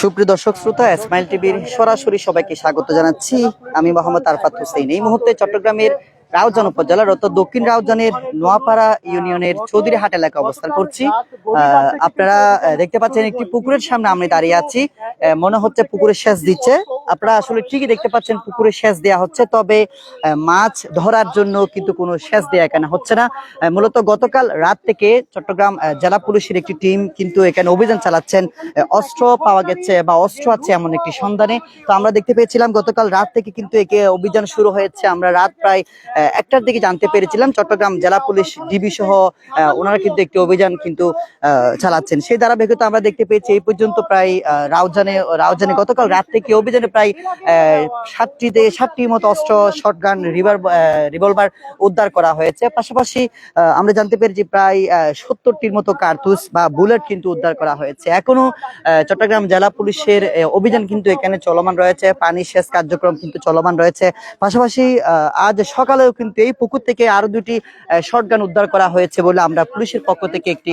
সুপ্রিয় দর্শক শ্রোতা স্মাইল টিভির সরাসরি সবাইকে স্বাগত জানাচ্ছি। আমি মোহাম্মদ আরফাত হোসেন এই মুহূর্তে চট্টগ্রামের রাউজান উপজেলার অর্থাৎ দক্ষিণ রাউজানের নোয়াপাড়া ইউনিয়নের চৌধুরী হাট এলাকা অবস্থান করছি। আপনারা দেখতে পাচ্ছেন একটি পুকুরের সামনে আমি দাঁড়িয়ে আছি। মনে হচ্ছে পুকুরের শেষ দিচ্ছে। আপনারা আসলে ঠিকই দেখতে পাচ্ছেন, পুকুরে সেচ দেওয়া হচ্ছে। তবে মাছ ধরার জন্য কিন্তু কোনো সেচ দেওয়া এখানে হচ্ছে না। মূলত গতকাল রাত থেকে চট্টগ্রাম জেলা পুলিশের একটি টিম কিন্তু এখানে অভিযান চালাচ্ছেন। অস্ত্র পাওয়া গেছে বা অস্ত্র আছে এমন একটি সন্ধানে। তো আমরা দেখতে পেয়েছিলাম, গতকাল রাত থেকে কিন্তু একে অভিযান শুরু হয়েছে। আমরা রাত প্রায় একটার দিকে জানতে পেরেছিলাম, চট্টগ্রাম জেলা পুলিশ ডিবি সহ ওনারা কিন্তু একটি অভিযান কিন্তু চালাচ্ছেন। সেই ধারাবাহিকতা আমরা দেখতে পেয়েছি। এই পর্যন্ত প্রায় রাউজানে রাউজানে গতকাল রাত থেকে অভিযানে প্রায় সাতটি থেকে সাতটির মতো অস্ত্র, শটগান, রিভার রিভলভার উদ্ধার করা হয়েছে। পাশাপাশি আমরা জানতে পেরেছি প্রায় সত্তরটির মতো কার্তুস বা বুলেট কিন্তু উদ্ধার করা হয়েছে। এখনও চট্টগ্রাম জেলা পুলিশের অভিযান কিন্তু এখানে চলমান রয়েছে। পানি সেচ কার্যক্রম কিন্তু চলমান রয়েছে। পাশাপাশি আজ সকালেও কিন্তু এই পুকুর থেকে আরও দুটি শটগান উদ্ধার করা হয়েছে বলে আমরা পুলিশের পক্ষ থেকে একটি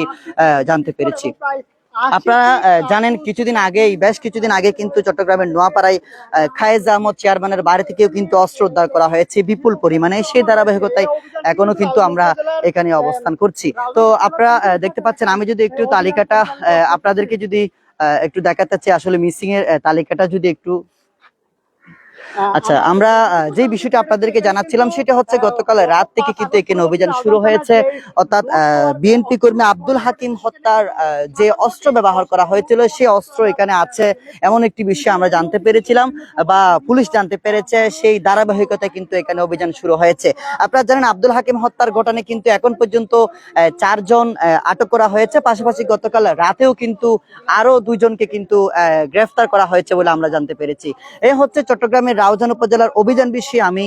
জানতে পেরেছি। আপনারা জানেন কিছুদিন আগেই বেশ কিছুদিন আগে কিন্তু চট্টগ্রামের নোয়াপাড়ায় খায়েজ আহমদ চেয়ারম্যানের বাড়ি থেকেও কিন্তু অস্ত্র উদ্ধার করা হয়েছে বিপুল পরিমাণে। সেই ধারাবাহিকতায় এখনও কিন্তু আমরা এখানে অবস্থান করছি। তো আপনারা দেখতে পাচ্ছেন আমি যদি একটু তালিকাটা আহ, আপনাদেরকে যদি আহ, একটু দেখাতে চাই আসলে মিসিং এর তালিকাটা যদি একটু আচ্ছা আমরা যে বিষয়টা আপনাদেরকে জানাচ্ছিলাম সেটা হচ্ছে গতকাল রাত থেকে কিন্তু এখানে অভিযান শুরু হয়েছে। অর্থাৎ বিএনপি কর্মী আব্দুল হাকিম হত্যার যে অস্ত্র ব্যবহার করা হয়েছিল সেই অস্ত্র এখানে আছে এমন একটি বিষয় আমরা জানতে পেরেছিলাম বা পুলিশ জানতে পেরেছে। সেই ধারাবাহিকতায় কিন্তু এখানে অভিযান শুরু হয়েছে। আপনারা জানেন আব্দুল হাকিম হত্যার ঘটনায় কিন্তু এখন পর্যন্ত চারজন আটক করা হয়েছে। পাশাপাশি গতকাল রাতেও কিন্তু আরও দুইজনকে কিন্তু গ্রেফতার করা হয়েছে বলে আমরা জানতে পেরেছি। এই হচ্ছে চট্টগ্রামের রাউজান উপজেলার অভিযান বিষয়ে আমি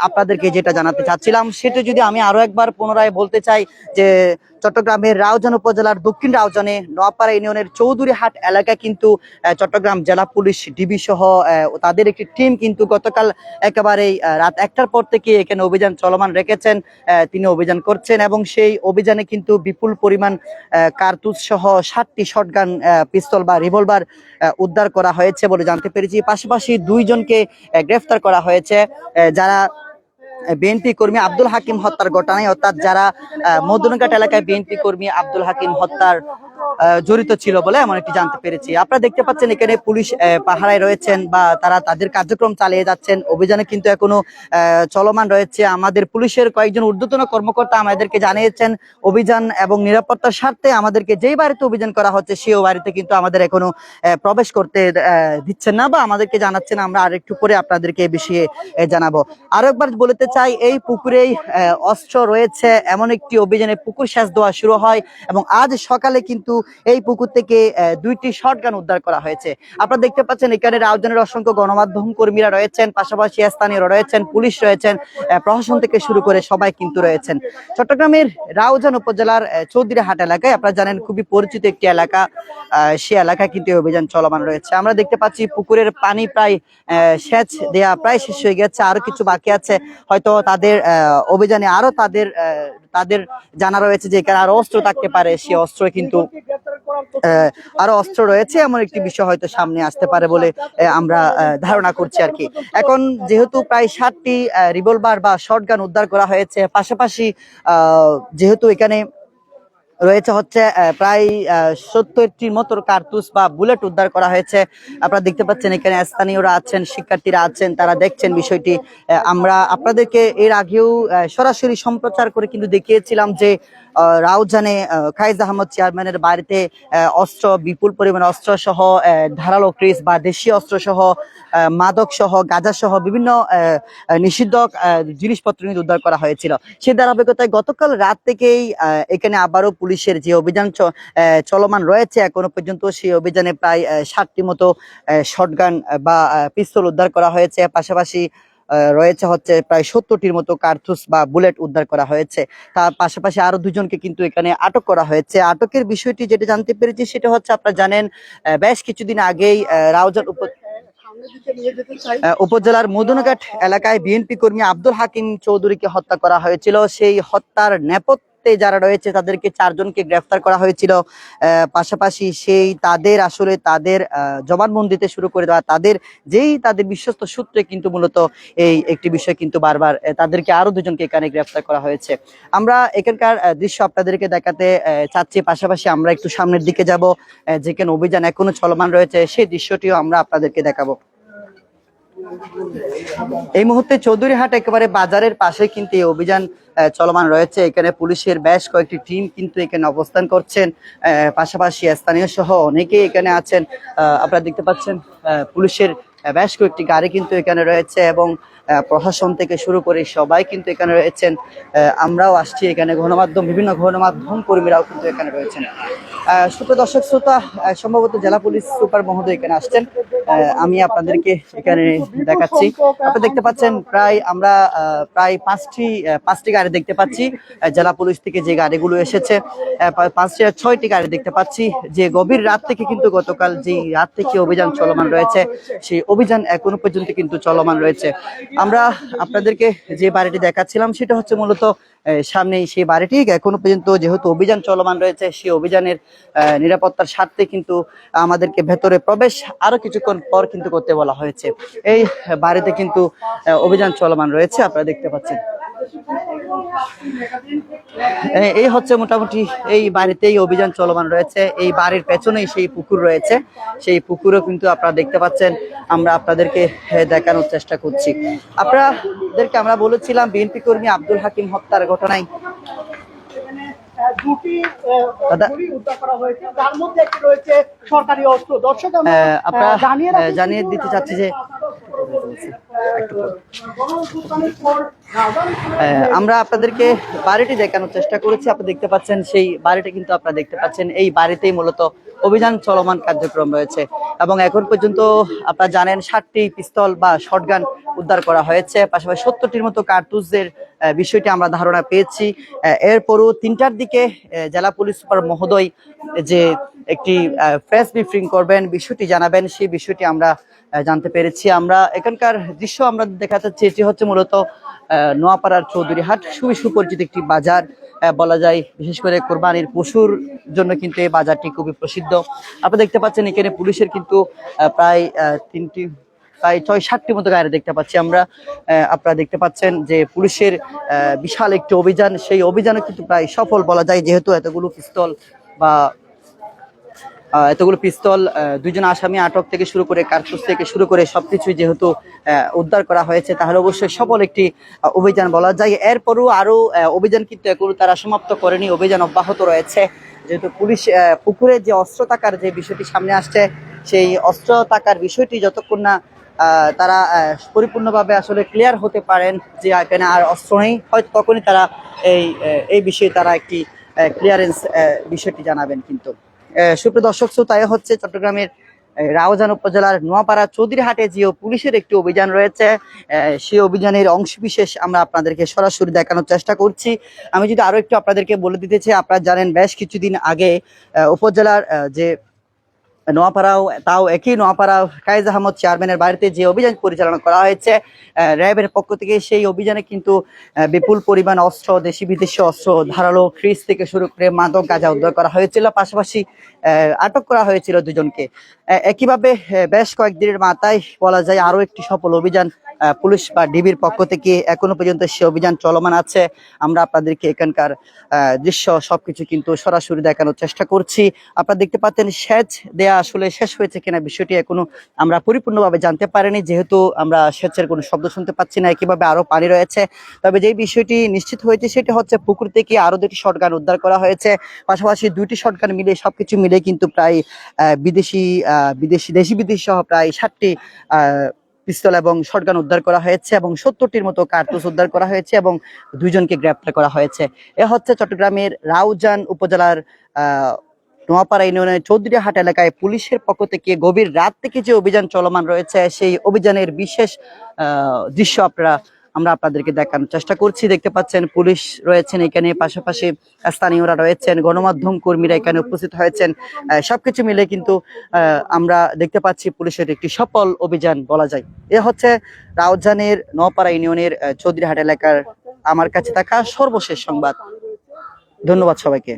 আপনাদেরকে যেটা জানাতে চাচ্ছিলাম সেটা যদি আমি আরও একবার পুনরায় বলতে চাই যে চট্টগ্রামের রাউজান উপজেলার দক্ষিণ রাউজানে নোয়াপাড়া ইউনিয়নের চৌধুরী হাট এলাকায় কিন্তু চট্টগ্রাম জেলা পুলিশ ডিবি সহ তাদের একটি টিম কিন্তু গতকাল একেবারেই আহ, রাত একটার পর থেকে এখানে অভিযান চলমান রেখেছেন তিনি অভিযান করছেন এবং সেই অভিযানে কিন্তু বিপুল পরিমাণ কার্তুজ সহ সাতটি শটগান পিস্তল বা রিভলভার উদ্ধার করা হয়েছে বলে জানতে পেরেছি। পাশাপাশি দুইজনকে গ্রেফতার করা হয়েছে। যারা বিএনপি কর্মী আব্দুল হাকিম হত্যার ঘটনায়, অর্থাৎ যারা মদনঘাট এলাকায় বিএনপি কর্মী আব্দুল হাকিম হত্যার জড়িত ছিল বলে এমন একটি জানতে পেরেছি। আপনারা দেখতে পাচ্ছেন এখানে পুলিশ পাহারায় রয়েছেন বা তারা তাদের কার্যক্রম চালিয়ে যাচ্ছেন। অভিযানে কিন্তু এখনও চলমান রয়েছে। আমাদের পুলিশের কয়েকজন ঊর্ধ্বতন কর্মকর্তা আমাদেরকে জানিয়েছেন, অভিযান এবং নিরাপত্তার স্বার্থে আমাদেরকে যেই বাড়িতে অভিযান করা হচ্ছে, সেই বাড়িতে কিন্তু আমাদের এখনও প্রবেশ করতে দিচ্ছেন না বা আমাদেরকে জানাচ্ছেন। আমরা আরেকটু পরে আপনাদেরকে এই বিষয়ে জানাব। আরও একবার বলতে চাই এই পুকুরেই অস্ত্র রয়েছে। এমন একটি অভিযানে পুকুর সেচ দেওয়া শুরু হয় এবং আজ সকালে কিন্তু এই পুকুর থেকে দুইটি শটগান উদ্ধার করা হয়েছে। আপনারা দেখতে পাচ্ছেন, এখানে রাউজানের অসংখ্য গণমাধ্যম কর্মীরা রয়েছেন, পাশাপাশি স্থানীয়রা রয়েছেন, পুলিশ রয়েছেন প্রশাসন থেকে শুরু করে সবাই কিন্তু রয়েছেন। চট্টগ্রামের রাউজান উপজেলার চৌধুরীহাট এলাকায় আপনারা জানেন, খুবই পরিচিত একটি এলাকা সে এলাকায় কিন্তু অভিযান চলমান রয়েছে। আমরা দেখতে পাচ্ছি, পুকুরের পানি প্রায় সেচ দেয়া প্রায় শেষ হয়ে গেছে, আরও কিছু বাকি আছে। হয়তো তাদের আহ, অভিযানে আরও তাদের তাদের জানা রয়েছে যে এখানে আরও অস্ত্র থাকতে পারে। সে অস্ত্র কিন্তু আরও অস্ত্র রয়েছে এমন একটি বিষয় হয়তো সামনে আসতে পারে বলে আমরা ধারণা করছি আর কি। এখন যেহেতু প্রায় ষাটটি রিভলভার বা শর্টগান উদ্ধার করা হয়েছে পাশাপাশি যেহেতু এখানে রয়েছে হচ্ছে প্রায় সত্তরটির মতো কার্তুস বা বুলেট উদ্ধার করা হয়েছে। আপনারা দেখতে পাচ্ছেন এখানে স্থানীয়রা আছেন, শিক্ষার্থীরা আছেন, তারা দেখছেন বিষয়টি। আমরা আপনাদেরকে এর আগেও সরাসরি সম্প্রচার করে কিন্তু দেখিয়েছিলাম যে রাউজানে খাইজ আহমদ চেয়ারম্যানের বাড়িতে অস্ত্র, বিপুল পরিমাণ অস্ত্র সহ ধারালো ক্রিস বা দেশীয় অস্ত্র সহ মাদক সহ গাঁজা সহ বিভিন্ন নিষিদ্ধ জিনিসপত্র কিন্তু উদ্ধার করা হয়েছিল। সেই ধারাবাহিকতায় গতকাল রাত থেকেই এখানে আবারও পুলিশের যে অভিযান চলমান রয়েছে, এখনও পর্যন্ত সেই অভিযানে প্রায় ষাটটি মতো শটগান বা পিস্তল উদ্ধার করা হয়েছে। পাশাপাশি রয়েছে হচ্ছে প্রায় সত্তরটির মতো কার্তুস বা বুলেট উদ্ধার করা হয়েছে। তার পাশাপাশি আরও দুজনকে কিন্তু এখানে আটক করা হয়েছে। আটকের বিষয়টি যেটা জানতে পেরেছি সেটা হচ্ছে আপনারা জানেন বেশ কিছুদিন আগেই রাউজান উপ উপজেলার মদনঘাট এলাকায় বিএনপি কর্মী আব্দুল হাকিম চৌধুরীকে হত্যা করা হয়েছিল। সেই হত্যার নেপথ্য রাতে যারা রয়েছে, তাদেরকে চারজনকে গ্রেফতার করা হয়েছিল। পাশাপাশি সেই তাদের আসলে তাদের জবানবন্দিতে শুরু করে দেওয়া, তাদের যেই তাদের বিশ্বস্ত সূত্রে কিন্তু মূলত এই একটি বিষয় কিন্তু বারবার তাদেরকে আরও দুজনকে এখানে গ্রেফতার করা হয়েছে। আমরা এখানকার দৃশ্য আপনাদেরকে দেখাতে চাচ্ছি, পাশাপাশি আমরা একটু সামনের দিকে যাব যেখানে অভিযান এখনও চলমান রয়েছে, সেই দৃশ্যটিও আমরা আপনাদেরকে দেখাবো। এই মুহূর্তে চৌধুরীহাট একেবারে বাজারের পাশে কিন্তু এই অভিযান চলমান রয়েছে। এখানে পুলিশের বেশ কয়েকটি টিম কিন্তু এখানে অবস্থান করছেন। পাশাপাশি স্থানীয় সহ অনেকেই এখানে আছেন। আপনারা দেখতে পাচ্ছেন পুলিশের বেশ কয়েকটি গাড়ি কিন্তু এখানে রয়েছে এবং প্রশাসন থেকে শুরু করে সবাই কিন্তু এখানে রয়েছেন। আমরাও আসছি এখানে গণমাধ্যম বিভিন্ন গণমাধ্যম কর্মীরাও কিন্তু এখানে রয়েছেন। আহ, সুপ্রিয় দর্শক শ্রোতা সম্ভবত জেলা পুলিশ সুপার মহোদয় এখানে আসছেন। আমি আপনাদেরকে এখানে দেখাচ্ছি। আপনারা দেখতে পাচ্ছেন প্রায় আমরা প্রায় পাঁচটি পাঁচটি গাড়ি দেখতে পাচ্ছি। জেলা পুলিশ থেকে যে গাড়িগুলো এসেছে পাঁচটি ছয়টি গাড়ি দেখতে পাচ্ছি। যে গভীর রাত থেকে কিন্তু গতকাল যে রাত থেকে অভিযান চলমান রয়েছে, সেই অভিযান এখনও পর্যন্ত কিন্তু চলমান রয়েছে। আমরা আপনাদেরকে যে বাড়িটি দেখাচ্ছিলাম, সেটা হচ্ছে মূলত সামনেই সেই বাড়িটি। এখনও পর্যন্ত যেহেতু অভিযান চলমান রয়েছে, সেই অভিযানের নিরাপত্তার স্বার্থে কিন্তু আমাদেরকে ভেতরে প্রবেশ, আরও কিছুক্ষণ পর কিন্তু করতে বলা হয়েছে। এই বাড়িতে কিন্তু অভিযান চলমান রয়েছে, আপনারা দেখতে পাচ্ছেন। এই হচ্ছে মোটামুটি এই বাড়িতেই অভিযান চলমান রয়েছে। এই বাড়ির পেছনেই সেই পুকুর রয়েছে। সেই পুকুরও কিন্তু আপনারা দেখতে পাচ্ছেন। আমরা আপনাদেরকে দেখানোর চেষ্টা করছি। আপনাদেরকে আমরা বলেছিলাম, বিএনপি কর্মী আব্দুল হাকিম হত্যার ঘটনায় দুটি আহ, উদ্ধার করা হয়েছে। যার মধ্যে একটি রয়েছে সরকারি অস্ত্র। দর্শক আমরা, আপনারা, জানিয়ে জানিয়ে দিতে চাচ্ছি যে- আমরা আপনাদেরকে বাড়িটি দেখানোর চেষ্টা করেছি। আপনি দেখতে পাচ্ছেন সেই বাড়িটি কিন্তু আপনারা দেখতে পাচ্ছেন। এই বাড়িতেই মূলত অভিযান চলমান কার্যক্রম রয়েছে এবং এখন পর্যন্ত আপনারা জানেন ষাটটি পিস্তল বা শটগান উদ্ধার করা হয়েছে। পাশাপাশি সত্তরটির মতো কার্তুজের বিষয়টি আমরা ধারণা পেয়েছি। এরপরও তিনটার দিকে জেলা পুলিশ সুপার মহোদয় যে একটি প্রেস ব্রিফিং করবেন, বিষয়টি জানাবেন, সেই বিষয়টি আমরা জানতে পেরেছি। আমরা এখানকার দৃশ্য আমরা দেখাতে চেয়েছি হচ্ছে মূলত নোয়াপাড়ার চৌধুরীহাট খুবই সুপরিচিত একটি বাজার। বলা যায়, বিশেষ করে কোরবানির পশুর জন্য কিন্তু এই বাজারটি খুবই প্রসিদ্ধ। আপনারা দেখতে পাচ্ছেন এখানে পুলিশের কিন্তু প্রায় তিনটি, প্রায় ছয় সাতটি মতো গাড়ি দেখতে পাচ্ছি আমরা। আপনারা দেখতে পাচ্ছেন যে পুলিশের বিশাল একটি অভিযান। সেই অভিযানও কিন্তু প্রায় সফল বলা যায়, যেহেতু এতগুলো পিস্তল বা এতগুলো পিস্তল আহ, দুইজন আসামি আটক থেকে শুরু করে কার্তুজ থেকে শুরু করে সবকিছুই যেহেতু উদ্ধার করা হয়েছে তাহলে অবশ্যই সফল একটি অভিযান বলা যায়। এরপরও আরও আহ, অভিযান কিন্তু এখনও তারা সমাপ্ত করেনি অভিযান অব্যাহত রয়েছে। যেহেতু পুলিশ পুকুরে যে অস্ত্র থাকার যে বিষয়টি সামনে আসছে সেই অস্ত্র থাকার বিষয়টি যতক্ষণ না তারা পরিপূর্ণভাবে আসলে ক্লিয়ার হতে পারেন যে এখানে আর অস্ত্র নেই হয়তো তখনই তারা এই এই বিষয়ে তারা একটি ক্লিয়ারেন্স বিষয়টি জানাবেন কিন্তু। সুপ্রিয় দর্শক শ্রোতায় হচ্ছে চট্টগ্রামের রাওজান উপজেলার নোয়াপাড়া চৌধুরীহাটে যে পুলিশের একটি অভিযান রয়েছে সেই অভিযানের অংশবিশেষ আমরা আপনাদেরকে সরাসরি দেখানোর চেষ্টা করছি। আমি যদি আরও একটু আপনাদেরকে বলে দিতে চাই, আপনারা জানেন বেশ কিছুদিন আগে উপজেলার যে নোয়াপাড়াও, তাও একই নোয়াপাড়া কায়েজ আহমদ চেয়ারম্যানের বাড়িতে যে অভিযান পরিচালনা করা হয়েছে র্যাবের পক্ষ থেকে সেই অভিযানে কিন্তু বিপুল পরিমাণ অস্ত্র, দেশি বিদেশি অস্ত্র, ধারালো ফ্রিজ থেকে শুরু করে মাদক গাঁজা উদ্ধার করা হয়েছিল। পাশাপাশি আটক করা হয়েছিল দুজনকে। একইভাবে বেশ কয়েকদিনের মাথায় বলা যায় আরও একটি সফল অভিযান পুলিশ বা ডিবির পক্ষ থেকে এখনও পর্যন্ত সে অভিযান চলমান আছে। আমরা আপনাদেরকে এখানকার দৃশ্য সবকিছু কিন্তু সরাসরি দেখানোর চেষ্টা করছি। আপনারা দেখতে পাচ্ছেন, সেচ দেয়া আসলে শেষ হয়েছে কিনা বিষয়টি এখনও আমরা পরিপূর্ণভাবে জানতে পারিনি। যেহেতু আমরা সেচের কোনো শব্দ শুনতে পাচ্ছি না কীভাবে আরও পানি রয়েছে। তবে যেই বিষয়টি নিশ্চিত হয়েছে সেটি হচ্ছে, পুকুর থেকে আরও দুটি শটগান উদ্ধার করা হয়েছে। পাশাপাশি দুইটি শটগান মিলে সবকিছু মিলে কিন্তু প্রায় বিদেশি বিদেশি, দেশি বিদেশি সহ প্রায় ষাটটি পিস্তল এবং শটগান উদ্ধার করা হয়েছে এবং সত্তরটির মতো কার্তুস উদ্ধার করা হয়েছে এবং দুইজনকে গ্রেপ্তার করা হয়েছে। এ হচ্ছে চট্টগ্রামের রাউজান উপজেলার নোয়াপাড়া ইউনিয়নের চৌধুরীহাট এলাকায় পুলিশের পক্ষ থেকে গভীর রাত থেকে যে অভিযান চলমান রয়েছে, সেই অভিযানের বিশেষ দৃশ্য আপনারা আমরা আপনাদেরকে দেখানোর চেষ্টা করছি। দেখতে পাচ্ছেন, পুলিশ রয়েছেন এখানে, পাশাপাশি স্থানীয়রা রয়েছেন, গণমাধ্যম কর্মীরা এখানে উপস্থিত হয়েছেন। সবকিছু মিলে কিন্তু আমরা দেখতে পাচ্ছি পুলিশের একটি সফল অভিযান বলা যায়। এ হচ্ছে রাউজানের নপাড়া ইউনিয়নের চৌধুরীহাট এলাকার আমার কাছে থাকা সর্বশেষ সংবাদ। ধন্যবাদ সবাইকে।